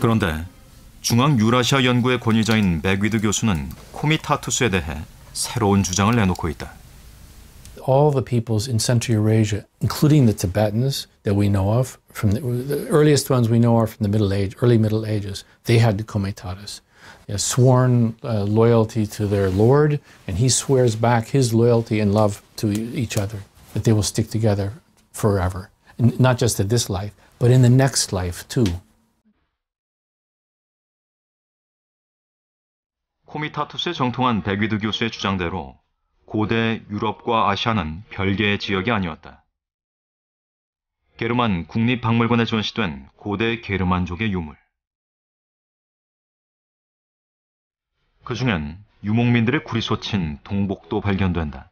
그런데 중앙 유라시아 연구의 권위자인 맥위드 교수는 코미타투스에 대해 새로운 주장을 내놓고 있다. all the peoples in Central Eurasia, including the Tibetans that we know of, from the, the earliest ones we know are from the Middle Age, early Middle Ages, they had the comitatus, they had sworn uh, loyalty to their lord, and he swears back his loyalty and love to each other, That they will stick together forever, not just in this life, but in the next life too. 코미타투스에 정통한 백위드 교수의 주장대로 고대 유럽과 아시아는 별개의 지역이 아니었다. 게르만 국립박물관에 전시된 고대 게르만족의 유물. 그 중엔 유목민들의 굴이 솟친 동복도 발견된다.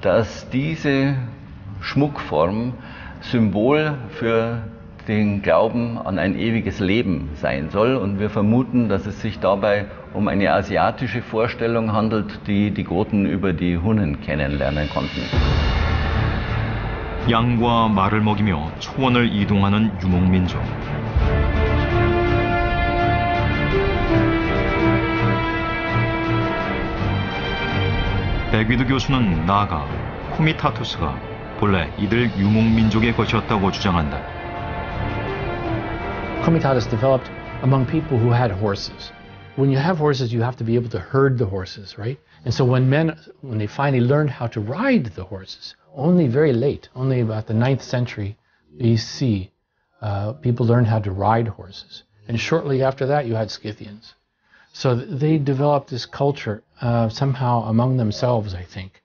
dass diese Schmuckform Symbol für den Glauben an ein ewiges Leben sein soll. Und wir vermuten, dass es sich dabei um eine asiatische Vorstellung handelt, die die Goten über die Hunnen kennenlernen konnten. 양과 말을 먹이며 초원을 이동하는 유목민족. 백위드 교수는 나아가 코미타투스가 본래 이들 유목민족의 것이었다고 주장한다. Comitatus developed among people who had horses. When you have horses, you have to be able to herd the horses, right? And so when men, when they finally learned how to ride the horses, only very late, only about the 9th century BC, uh, people learned how to ride horses. And shortly after that, you had Scythians. So they developed this culture uh, somehow among themselves, I think,